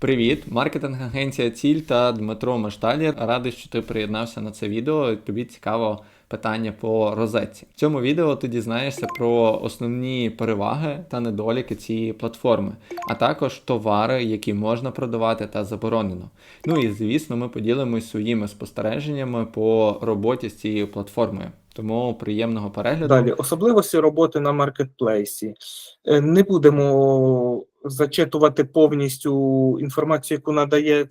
Привіт, маркетинг-агенція Ціль та Дмитро Машталір. Радий, що ти приєднався на це відео. Тобі цікаво питання по розетці. В цьому відео ти дізнаєшся про основні переваги та недоліки цієї платформи, а також товари, які можна продавати та заборонено. Ну і звісно, ми поділимось своїми спостереженнями по роботі з цією платформою. Тому приємного перегляду. Далі, особливості роботи на маркетплейсі. Е, Не будемо зачитувати повністю інформацію, яку надає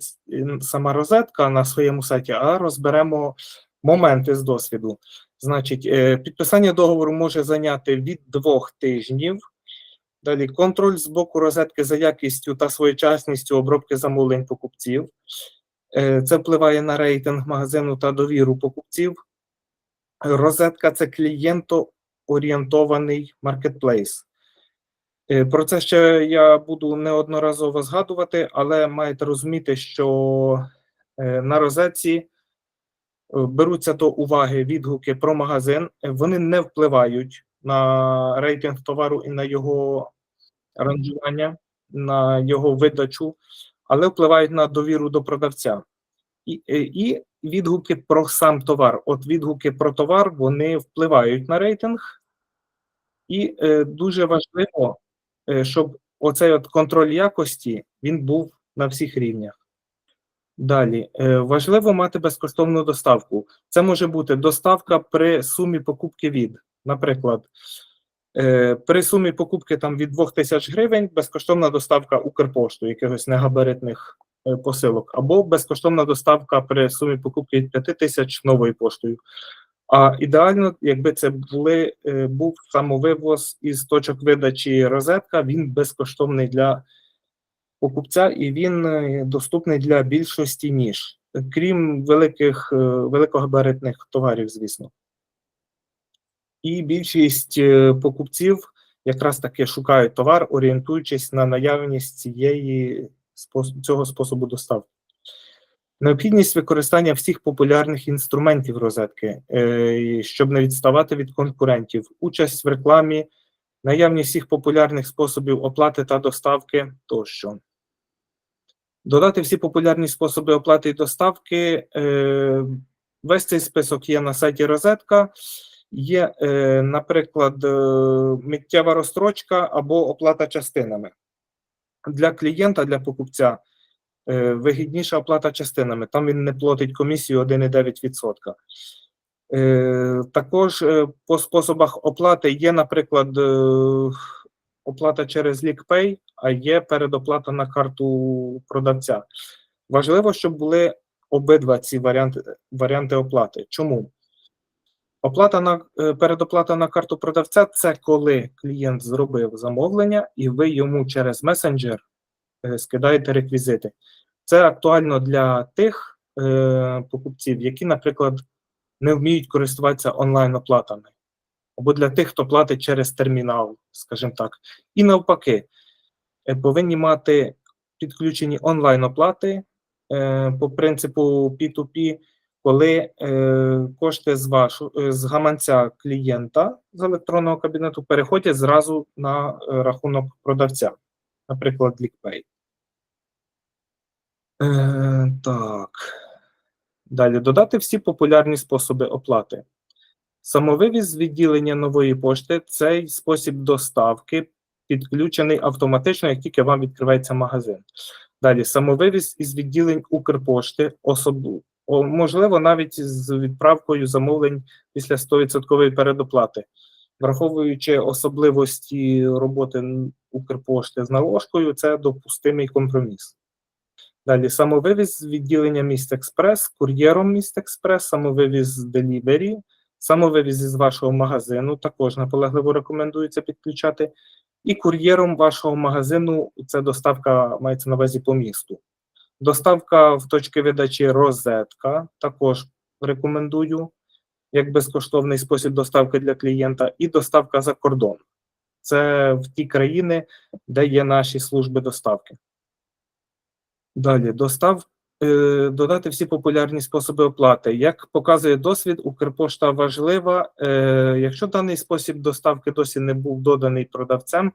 сама розетка на своєму сайті, а розберемо моменти з досвіду. Значить, е, підписання договору може зайняти від двох тижнів. Далі контроль з боку розетки за якістю та своєчасністю обробки замовлень покупців. Е, Це впливає на рейтинг магазину та довіру покупців. Розетка це клієнтоорієнтований маркетплейс. Е, Про це ще я буду неодноразово згадувати, але маєте розуміти, що на розетці беруться до уваги відгуки про магазин. Е, Вони не впливають на рейтинг товару і на його ранжування, на його видачу, але впливають на довіру до продавця. І, е, і відгуки про сам товар. От відгуки про товар вони впливають на рейтинг, і е, дуже важливо, е, щоб оцей от контроль якості він був на всіх рівнях. Далі е, важливо мати безкоштовну доставку. Це може бути доставка при сумі покупки від, наприклад, е, при сумі покупки там від 2000 гривень безкоштовна доставка Укрпошту, якихось негабаритних е, посилок, або безкоштовна доставка при сумі покупки від 5000 новою поштою. А ідеально, якби це були, був самовивоз із точок видачі розетка, він безкоштовний для покупця і він е, доступний для більшості ніж, крім великих, е, великогабаритних товарів, звісно. І більшість е, покупців якраз таки шукають товар, орієнтуючись на наявність цієї цього способу доставки. Необхідність використання всіх популярних інструментів розетки, щоб не відставати від конкурентів, участь в рекламі, наявність всіх популярних способів оплати та доставки тощо. Додати всі популярні способи оплати і доставки. Е, весь цей список є на сайті Розетка. Є, е, наприклад, е, миттєва розстрочка або оплата частинами. Для клієнта, для покупця е, вигідніша оплата частинами. Там він не платить комісію 1,9%. Е, також е, по способах оплати є, наприклад, е, оплата через LeakPay, а є передоплата на карту продавця. Важливо, щоб були обидва ці варіанти, варіанти оплати. Чому? Оплата на е, передоплата на карту продавця це коли клієнт зробив замовлення, і ви йому через месенджер е, скидаєте реквізити. Це актуально для тих е, покупців, які, наприклад, не вміють користуватися онлайн-оплатами, або для тих, хто платить через термінал, скажімо так. І навпаки, е, повинні мати підключені онлайн-оплати е, по принципу P2P, коли е, кошти з е, з гаманця клієнта з електронного кабінету переходять зразу на рахунок продавця, наприклад, LickPay. Е, так. Далі додати всі популярні способи оплати. Самовивіз з відділення нової пошти цей спосіб доставки підключений автоматично, як тільки вам відкривається магазин. Далі самовивіз із відділень Укрпошти, особ... о, можливо, навіть з відправкою замовлень після 100% передоплати, враховуючи особливості роботи Укрпошти з наложкою, це допустимий компроміс. Далі самовивіз з відділення міст Експрес, кур'єром міст Експрес, самовивіз з Делібері, самовивіз із вашого магазину, також наполегливо рекомендується підключати. І кур'єром вашого магазину це доставка мається на увазі по місту. Доставка в точки видачі розетка також рекомендую як безкоштовний спосіб доставки для клієнта, і доставка за кордон. Це в ті країни, де є наші служби доставки. Далі достав, додати всі популярні способи оплати. Як показує досвід, Укрпошта важлива. Е, якщо даний спосіб доставки досі не був доданий продавцем,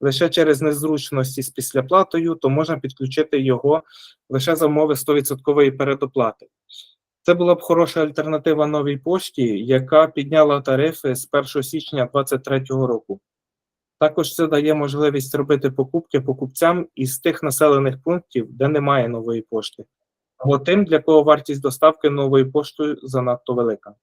лише через незручності з післяплатою, то можна підключити його лише за умови 100% передоплати. Це була б хороша альтернатива новій пошті, яка підняла тарифи з 1 січня 2023 року. Також це дає можливість робити покупки покупцям із тих населених пунктів, де немає нової пошти, або тим, для кого вартість доставки новою поштою занадто велика.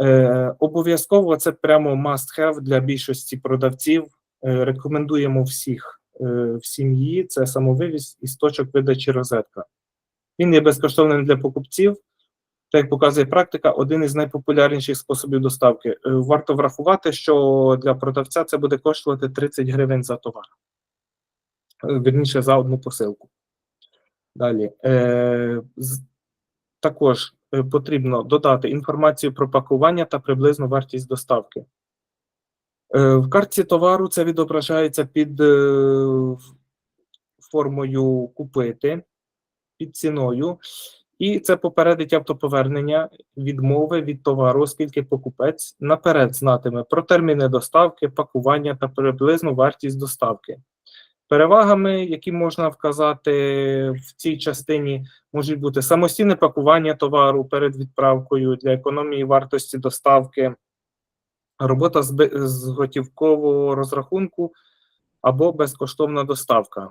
Е, обов'язково це прямо must have для більшості продавців. Е, рекомендуємо всіх е, в сім'ї. Це самовивіз із точок видачі розетка. Він є безкоштовним для покупців. Так як показує практика, один із найпопулярніших способів доставки. Е, Варто врахувати, що для продавця це буде коштувати 30 гривень за товар. Е, Вірніше за одну посилку. Далі. Е, також е, потрібно додати інформацію про пакування та приблизну вартість доставки. Е, В картці товару це відображається під е, формою купити, під ціною, і це попередить автоповернення відмови від товару, оскільки покупець наперед знатиме про терміни доставки, пакування та приблизну вартість доставки. Перевагами, які можна вказати в цій частині, можуть бути самостійне пакування товару перед відправкою для економії вартості доставки, робота з, готівкового розрахунку або безкоштовна доставка.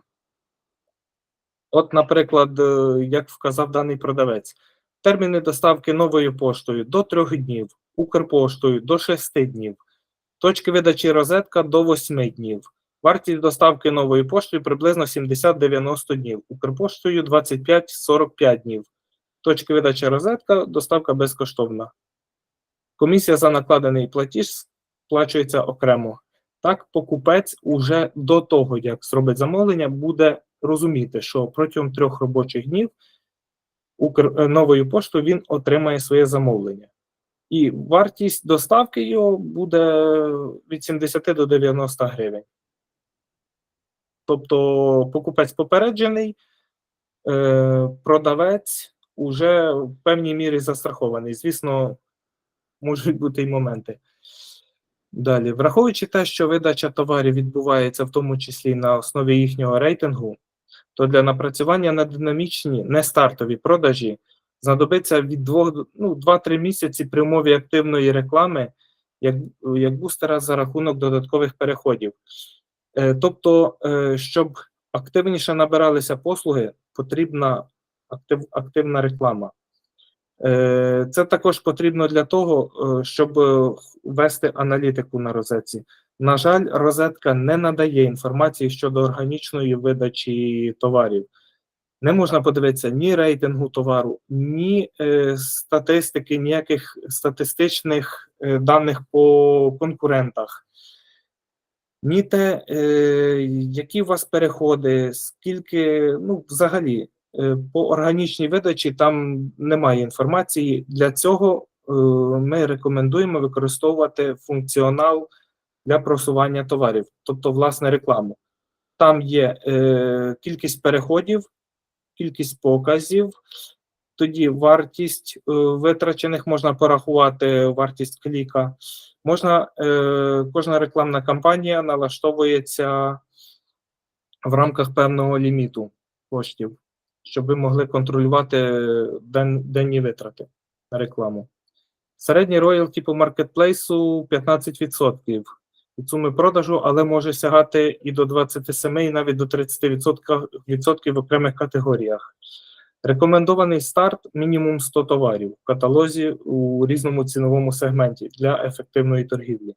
От, наприклад, е, як вказав даний продавець, терміни доставки новою поштою до 3 днів, Укрпоштою до 6 днів, точки видачі розетка до 8 днів. Вартість доставки новою поштою приблизно 70-90 днів, Укрпоштою 25-45 днів. Точки видачі розетка, доставка безкоштовна. Комісія за накладений платіж сплачується окремо. Так, покупець уже до того, як зробить замовлення, буде розуміти, що протягом трьох робочих днів е, новою поштою він отримає своє замовлення. І вартість доставки його буде від 70 до 90 гривень. Тобто покупець попереджений, е, продавець уже в певній мірі застрахований. Звісно, можуть бути й моменти. Далі, враховуючи те, що видача товарів відбувається в тому числі на основі їхнього рейтингу, то для напрацювання на динамічні нестартові продажі знадобиться від 2 до ну, 2-3 місяці при умові активної реклами як, як бустера за рахунок додаткових переходів. Е, Тобто, е, щоб активніше набиралися послуги, потрібна актив, активна реклама. Е, Це також потрібно для того, щоб е, вести аналітику на розетці. На жаль, розетка не надає інформації щодо органічної видачі товарів. Не можна подивитися ні рейтингу товару, ні е, статистики, ніяких статистичних е, даних по конкурентах, ні те, е, які у вас переходи, скільки, ну, взагалі, е, по органічній видачі там немає інформації. Для цього е, ми рекомендуємо використовувати функціонал для просування товарів, тобто власне рекламу. Там є е, кількість переходів, кількість показів, тоді вартість е, витрачених можна порахувати, вартість кліка. Можна, е, кожна рекламна кампанія налаштовується в рамках певного ліміту коштів, щоб ви могли контролювати ден, денні витрати на рекламу. Середній роялті по маркетплейсу 15% від суми продажу, але може сягати і до 27, і навіть до 30% відсотків в окремих категоріях. Рекомендований старт мінімум 100 товарів в каталозі у різному ціновому сегменті для ефективної торгівлі.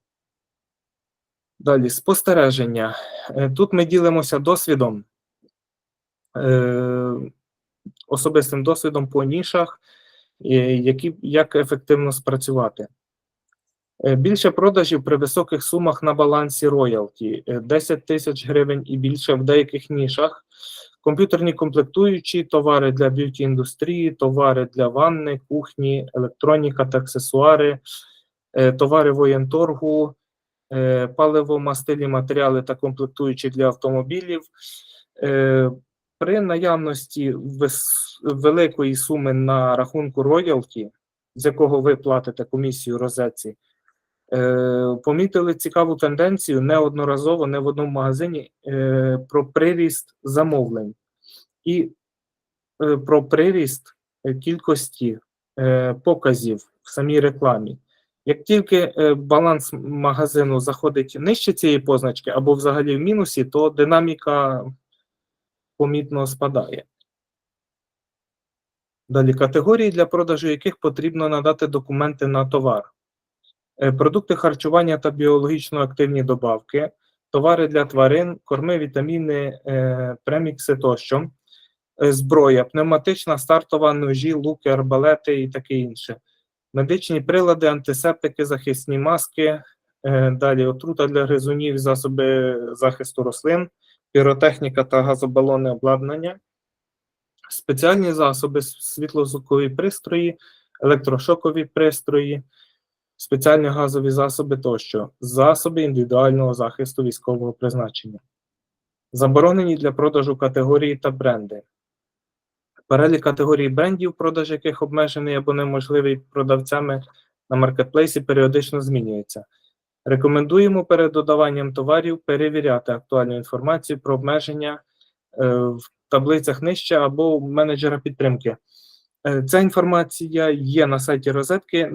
Далі спостереження. Е, Тут ми ділимося досвідом, е, особистим досвідом по нішах, е, які, як ефективно спрацювати. Більше продажів при високих сумах на балансі роялті 10 тисяч гривень і більше в деяких нішах. Комп'ютерні комплектуючі, товари для б'юті-індустрії, товари для ванни, кухні, електроніка та аксесуари, е, товари воєнторгу, е, паливо-мастильні матеріали та комплектуючі для автомобілів. Е, При наявності великої суми на рахунку роялті, з якого ви платите комісію розетці, помітили цікаву тенденцію неодноразово, не в одному магазині е, про приріст замовлень і е, про приріст е, кількості е, показів в самій рекламі. Як тільки е, баланс магазину заходить нижче цієї позначки або взагалі в мінусі, то динаміка помітно спадає. Далі категорії, для продажу яких потрібно надати документи на товар. Е, Продукти харчування та біологічно активні добавки, товари для тварин, корми, вітаміни, е, премікси тощо, е, зброя, пневматична, стартова, ножі, луки, арбалети і таке інше. Медичні прилади, антисептики, захисні маски, далі отрута для гризунів, засоби захисту рослин, піротехніка та газобалонне обладнання, спеціальні засоби, світлозвукові пристрої, електрошокові пристрої, спеціальні газові засоби тощо, засоби індивідуального захисту військового призначення, заборонені для продажу категорії та бренди. Перелік категорій брендів, продаж яких обмежений або неможливий продавцями на маркетплейсі, періодично змінюється. Рекомендуємо перед додаванням товарів перевіряти актуальну інформацію про обмеження е, в таблицях нижче або у менеджера підтримки. Е, Ця інформація є на сайті розетки,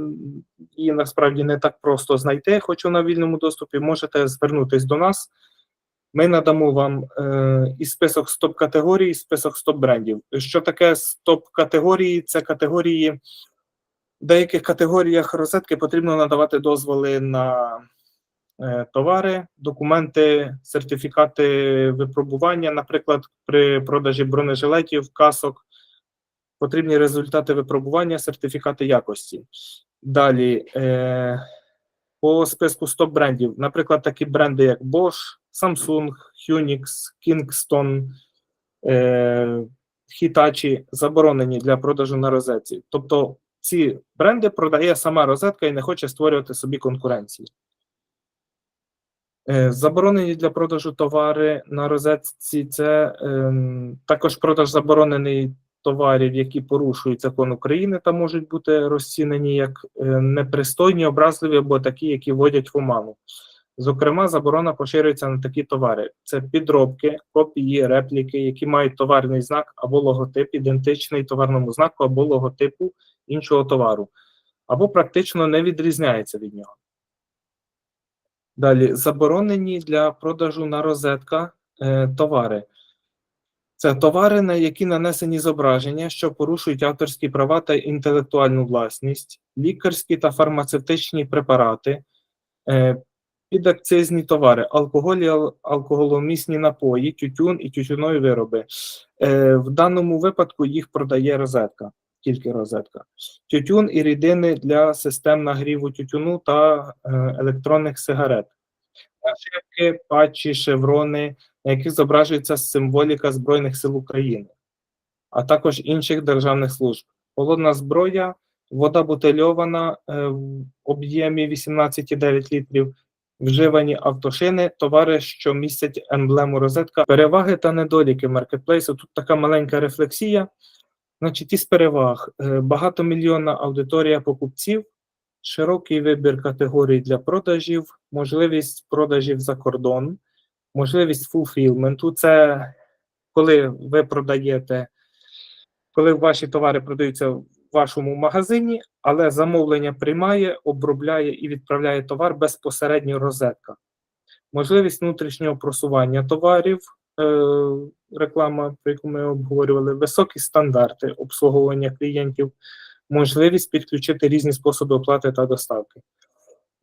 її насправді не так просто знайти, хоч вона в вільному доступі. Можете звернутись до нас. Ми надамо вам е, і список стоп-категорій, і список стоп-брендів. Що таке стоп-категорії? Це категорії, в деяких категоріях розетки потрібно надавати дозволи на е, товари, документи, сертифікати випробування, наприклад, при продажі бронежилетів, касок, потрібні результати випробування, сертифікати якості. Далі е, по списку стоп брендів, наприклад, такі бренди, як Bosch, Samsung, Hunix, Kingston, е, Hitachi заборонені для продажу на розетці. Тобто ці бренди продає сама розетка і не хоче створювати собі конкуренції. Е, Заборонені для продажу товари на розетці це ем, також продаж заборонений товарів, які порушують закон України та можуть бути розцінені як е, непристойні, образливі або такі, які вводять в оману. Зокрема, заборона поширюється на такі товари: це підробки, копії, репліки, які мають товарний знак або логотип, ідентичний товарному знаку або логотипу іншого товару, або практично не відрізняється від нього. Далі заборонені для продажу на розетка е, товари. Це товари, на які нанесені зображення, що порушують авторські права та інтелектуальну власність, лікарські та фармацевтичні препарати, е, підакцизні товари, алкоголь, і алкоголомісні напої, тютюн і тютюнові вироби. Е, В даному випадку їх продає розетка, тільки розетка. Тютюн і рідини для систем нагріву тютюну та е, електронних сигарет. Нашивки, патчі, шеврони, на яких зображується символіка Збройних сил України, а також інших державних служб. Холодна зброя, вода бутильована е, в об'ємі 18,9 літрів, вживані автошини, товари, що містять емблему розетка, переваги та недоліки маркетплейсу. Тут така маленька рефлексія. Значить, із переваг е, багатомільйонна аудиторія покупців, широкий вибір категорій для продажів, можливість продажів за кордон, можливість фулфілменту. Це коли ви продаєте, коли ваші товари продаються в вашому магазині, але замовлення приймає, обробляє і відправляє товар безпосередньо розетка. Можливість внутрішнього просування товарів, е, реклама, про яку ми обговорювали, високі стандарти обслуговування клієнтів, можливість підключити різні способи оплати та доставки.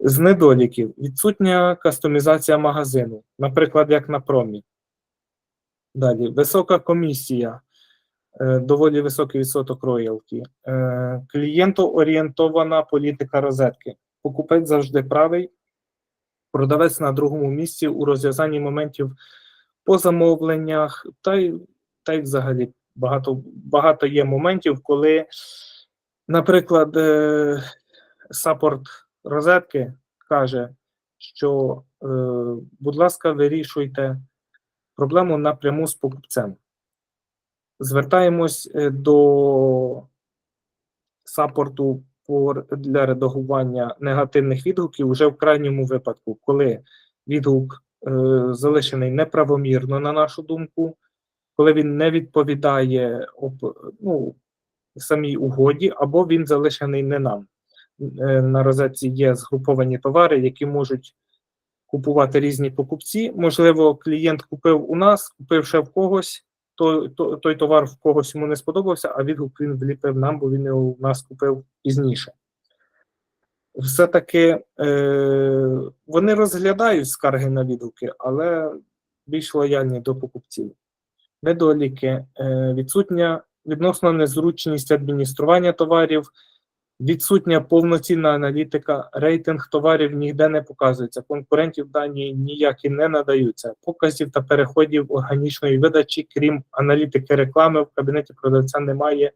З недоліків. Відсутня кастомізація магазину, наприклад, як на промі. Далі. Висока комісія, е, доволі високий відсоток роялті, е, клієнтоорієнтована політика розетки. Покупець завжди правий, продавець на другому місці у розв'язанні моментів по замовленнях, та й, та й взагалі багато, багато є моментів, коли, наприклад, е, саппорт розетки каже, що, е, будь ласка, вирішуйте проблему напряму з покупцем. Звертаємось е, до саппорту для редагування негативних відгуків уже в крайньому випадку, коли відгук е, залишений неправомірно, на нашу думку, коли він не відповідає ну, самій угоді, або він залишений не нам. Е, На розетці є згруповані товари, які можуть купувати різні покупці. Можливо, клієнт купив у нас, купив ще в когось. Той, той, той товар в когось йому не сподобався, а відгук він вліпив нам, бо він його нас купив пізніше. Все-таки е, вони розглядають скарги на відгуки, але більш лояльні до покупців. Недоліки, е, відсутня відносна незручність адміністрування товарів, відсутня повноцінна аналітика, рейтинг товарів ніде не показується, конкурентів дані ніякі не надаються, показів та переходів органічної видачі, крім аналітики реклами, в кабінеті продавця немає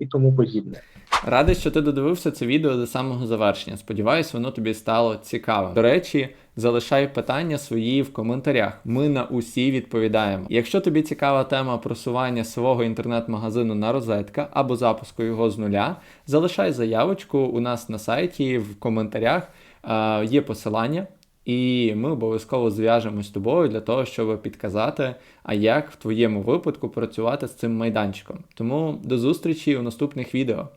і тому подібне. Радий, що ти додивився це відео до самого завершення. Сподіваюсь, воно тобі стало цікавим. До речі, залишай питання свої в коментарях. Ми на усі відповідаємо. Якщо тобі цікава тема просування свого інтернет-магазину на розетка або запуску його з нуля, залишай заявочку у нас на сайті в коментарях. Е, є посилання. І ми обов'язково зв'яжемось з тобою для того, щоб підказати, а як в твоєму випадку працювати з цим майданчиком. Тому до зустрічі у наступних відео.